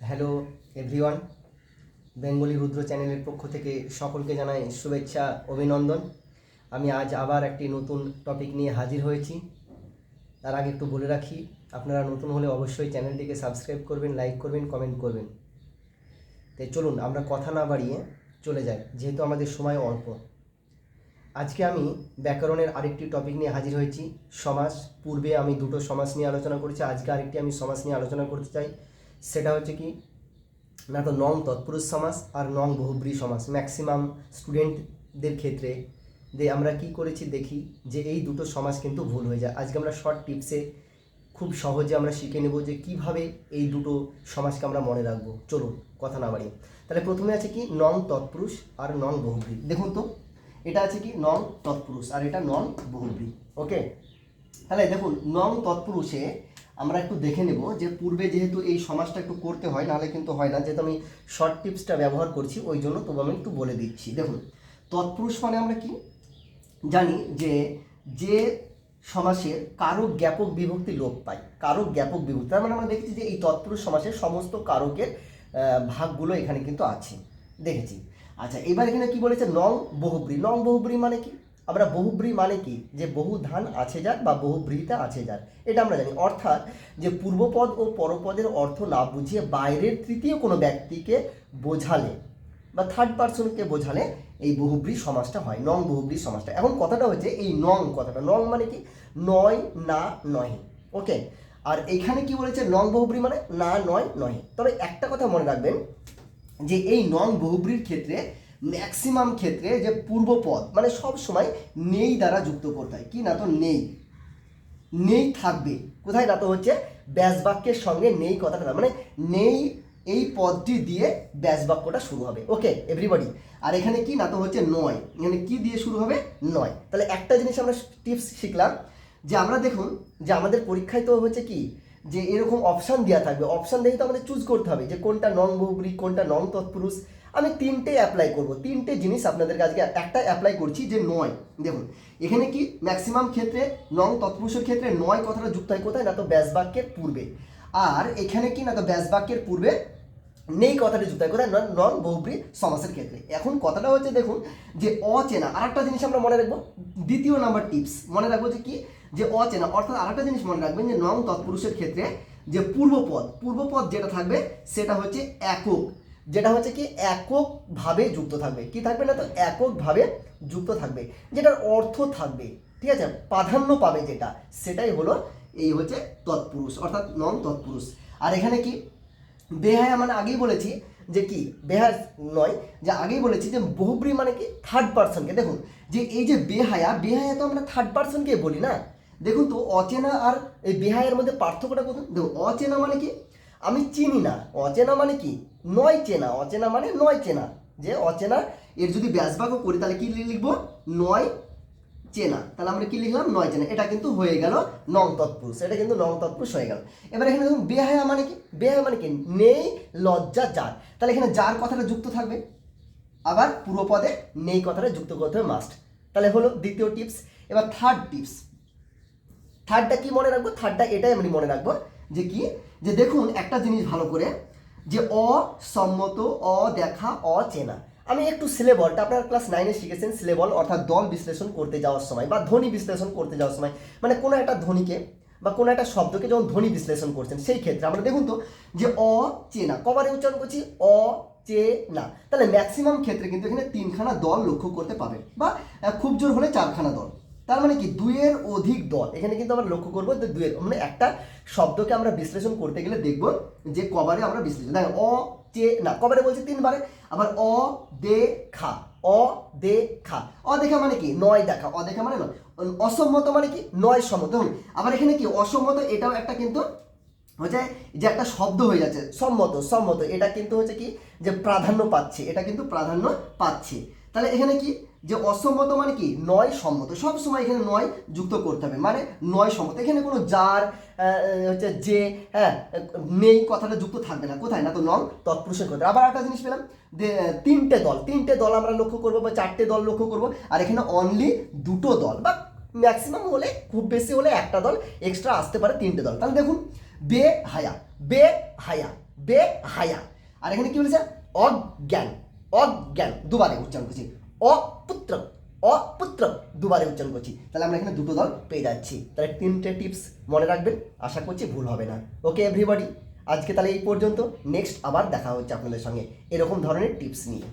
Hello everyone Bengali রুদ্র চ্যানেলের পক্ষ থেকে সকলকে জানাই শুভেচ্ছা, অভিনন্দন। আমি আজ আবার একটি নতুন টপিক নিয়ে হাজির হয়েছি। তার আগে একটু বলে রাখি, আপনারা নতুন হলে অবশ্যই চ্যানেলটিকে সাবস্ক্রাইব করবেন লাইক করবেন কমেন্ট করবেন। তাই চলুন, আমরা কথা না বাড়িয়ে চলে যাই, যেহেতু আমাদের সময় অল্প। আজকে আমি ব্যাকরণের আরেকটি টপিক নিয়ে হাজির হয়েছি, সমাস। পূর্বে আমি দুটো সমাস নিয়ে আলোচনা করেছি, আজকে আরেকটি আমি সমাস নিয়ে আলোচনা করতে চাই। সেটা হচ্ছে কি, না তো নং তৎপুরুষ সমাস আর নং বহুব্রী সমাস। ম্যাক্সিমাম স্টুডেন্টদের ক্ষেত্রে যে আমরা কি করেছি দেখি যে এই দুটো সমাজ কিন্তু ভুল হয়ে যায়। আজকে আমরা শর্ট টিপসে খুব সহজে আমরা শিখে নেব যে কীভাবে এই দুটো সমাজকে আমরা মনে রাখব। চলুন, কথা না বাড়িয়ে। তাহলে প্রথমে আছে কি, নং তৎপুরুষ আর নং বহুব্রী। দেখুন তো, এটা আছে কি, নং তৎপুরুষ আর এটা নং বহুব্রী। ওকে তাহলে দেখুন, নং তৎপুরুষে আমরা একটু দেখে নেব যে পূর্বে যেহেতু এই সমাজটা একটু করতে হয়, নাহলে কিন্তু হয় না। যেহেতু আমি শর্ট টিপসটা ব্যবহার করছি, ওই জন্য তবু আমি একটু বলে দিচ্ছি। দেখুন, তৎপুরুষ মানে আমরা কি? জানি যে যে সমাসের কারক জ্ঞাপক বিভক্তি লোপ পায়, কারও জ্ঞাপক বিভক্তি। তার মানে আমরা দেখেছি যে এই তৎপুরুষ সমাসের সমস্ত কারকের ভাগগুলো এখানে কিন্তু আছে। দেখেছি। আচ্ছা এবার এখানে কি বলেছে? নং বহুব্রী। নং বহুব্রী মানে কি? আমরা বহুব্রী মানে কি? যে বহু ধান আছে যার বা বহুব্রীতে আছে যার। এটা আমরা জানি। অর্থাৎ যে পূর্বপদ ও পরপদের অর্থ না বুঝিয়ে বাইরের তৃতীয় কোনো ব্যক্তিকে বোঝালে বা থার্ড পার্সনকে বোঝালে এই বহুব্রী সমাজটা হয়, নং বহুব্রী সমাজটা। এখন কথাটা হচ্ছে এই নং কথাটা। নং মানে কি? নয়, না নয় ওকে? আর এখানে কি বলেছে? নং বহুব্রী মানে না, নয় নয় তবে একটা কথা মনে রাখবেন যে এই নং বহুব্রীর ক্ষেত্রে ম্যাক্সিমাম ক্ষেত্রে যে পূর্বপদ মানে সব সময় নেই দ্বারা যুক্ত করতে হয়। কি না তো নেই। নেই থাকবে। কোথায় না তো হচ্ছে ব্যাস বাক্যের সঙ্গে নেই কথাটা মানে নেই এই পদটি দিয়ে ব্যাস বাক্যটা শুরু হবে। ওকে এভরিবডি আর এখানে কি না তো হচ্ছে নয়। এখানে কি দিয়ে শুরু হবে? নয়। তাহলে একটা জিনিস আমরা টিপস শিখলাম, যে আমরা দেখুন, যে আমাদের পরীক্ষায় তো হচ্ছে কি, যে এরকম অপশান দেওয়া থাকবে। অপশান দেখে তো আমাদের চুজ করতে হবে, যে কোনটা নং বহুব্রী কোনটা নং তৎপুরুষ আমি তিনটে অ্যাপ্লাই করব। তিনটে জিনিস আপনাদের আজকে একটা অ্যাপ্লাই করছি যে নয়। দেখুন, এখানে কি ম্যাক্সিমাম ক্ষেত্রে নং তৎপুরুষের ক্ষেত্রে নয় কথাটা যুক্ত হয় কোথায়? না তো ব্যাস বাক্যের পূর্বে। আর এখানে কি? না তো ব্যাস বাক্যের পূর্বে নেই কথাটা যুক্ত হয় কোথায়? নন বহুব্রী সমাসের ক্ষেত্রে। এখন কথাটা হচ্ছে, দেখুন, যে অচেনা, আরেকটা জিনিস আমরা মনে রাখব, দ্বিতীয় নাম্বার টিপস মনে রাখব যে কি? যে অচেনা, অর্থাৎ আরেকটা জিনিস মনে রাখবেন যে নং তৎপুরুষের ক্ষেত্রে যে পূর্বপদ পূর্বপদ যেটা থাকবে, সেটা হচ্ছে একক। যেটা হচ্ছে কি এককভাবে যুক্ত থাকবে। কি থাকবে না তো? এককভাবে যুক্ত থাকবে। যেটার অর্থ থাকবে, ঠিক আছে? প্রাধান্য পাবে যেটা, সেটাই হলো এই হচ্ছে তৎপুরুষ, অর্থাৎ নন তৎপুরুষ। আর এখানে কি? বেহায়া মানে আগেই বলেছি যে কি? বেহায়া নয়, যে আগেই বলেছি যে বহুব্রী মানে কি? থার্ড পার্সনকে দেখুন, যে এই যে বেহায়া বেহায়া তো আমরা থার্ড পার্সনকে বলি না? দেখুন তো, অচেনা আর এই বেহায়ের মধ্যে পার্থক্যটা কোথায়? দেখুন, অচেনা মানে কি? আমি চিনি না। অচেনা মানে কি? নয় চেনা। অচেনা মানে নয় চেনা। যে অচেনা, এর যদি ব্যাসবাক্য করি, তাহলে কি লিখব? নয় চেনা। তাহলে আমরা কি লিখলাম? নয় চেনা। এটা কিন্তু হয়ে গেল নং তৎপুরুষ। এটা কিন্তু নং তৎপুরুষ হয়ে গেল। এবার এখানে দেখুন, বেহায়া মানে কি? বেহায়া মানে কি? নেই, লজ্জা, যার। তাহলে এখানে যার কথাটা যুক্ত থাকবে, আবার পূর্বপদে নেই কথাটা যুক্ত করতে হবে মাস্ট তাহলে হলো দ্বিতীয় টিপস এবার থার্ড টিপস থার্ডটা কি মনে রাখব? থার্ডটা এটাই আমি মনে রাখব। যে কি? যে দেখুন, একটা জিনিস ভালো করে, যে অসম্মত অদেখা অচেনা আমি একটু সিলেবলটা আপনারা ক্লাস নাইনে শিখেছেন সিলেবল অর্থাৎ দল বিশ্লেষণ করতে যাওয়ার সময় বা ধ্বনি বিশ্লেষণ করতে যাওয়ার সময়। মানে কোনো একটা ধ্বনিকে বা কোনো একটা শব্দকে যখন ধ্বনি বিশ্লেষণ করছেন, সেই ক্ষেত্রে আমরা দেখুন তো, যে অচেনা কবারে উচ্চারণ করছি অচেনা তাহলে ম্যাক্সিমাম ক্ষেত্রে কিন্তু এখানে তিনখানা দল লক্ষ্য করতে পাবেন বা খুব জোর হলে চারখানা দল। তার মানে কি, দুইয়ের অধিক দল, এখানে কিন্তু আমরা লক্ষ্য করব যে দুইয়ের মানে একটা শব্দকে আমরা বিশ্লেষণ করতে গেলে দেখব যে কবারে আমরা বিশ্লেষণ, দেখেন, অ, চে, না, কবারে বলছি তিনবারে, আবার অ, দে, খা, অ, দে, খা, অ দেখা মানে কি, নয় দেখা, অ দেখা মানে নয় অসম্মত মানে কি, নয় সম্মত আবার এখানে কি, অসম্মত এটাও একটা কিন্তু হচ্ছে যে একটা শব্দ হয়ে যাচ্ছে, সম্মত সম্মত, এটা কিন্তু হচ্ছে কি, যে প্রাধান্য পাচ্ছে, এটা কিন্তু প্রাধান্য পাচ্ছে, তাহলে এখানে কি যে অসম্মত মানে কি? নয় সম্মত। সব সময় এখানে নয় যুক্ত করতে হবে। মানে নয় সম্মত। এখানে কোনো যার হচ্ছে যে হ্যাঁ নেই, কথাটা যুক্ত থাকবে না। কোথায়? না তো নং, তৎপুরুষের কথা আবার একটা জিনিস পেলাম তিনটে দল। তিনটে দল আমরা লক্ষ্য করব বা চারটে দল লক্ষ্য করব। আর এখানে অনলি দুটো দল বা ম্যাক্সিমাম হলে, খুব বেশি হলে একটা দল এক্সট্রা আসতে পারে তিনটে দল। তাহলে দেখুন, বে হায়া বে হায়া বে হায়া। আর এখানে কি বলেছে? অজ্ঞান অজ্ঞান। দুবারে উচ্চারণ করছি। অপুত্র অপুত্র দুবারে উচ্চারণ করছি। তাহলে আমরা এখানে দুটো দল পেয়ে যাচ্ছি। তাহলে তিনটে টিপস মনে রাখবেন, আশা করছি ভুল হবে না। ওকে এভরিবডি আজকে তাহলে এই পর্যন্ত। নেক্সট আবার দেখা হচ্ছে আপনাদের সঙ্গে। এরকম ধরনের টিপস নিয়ে।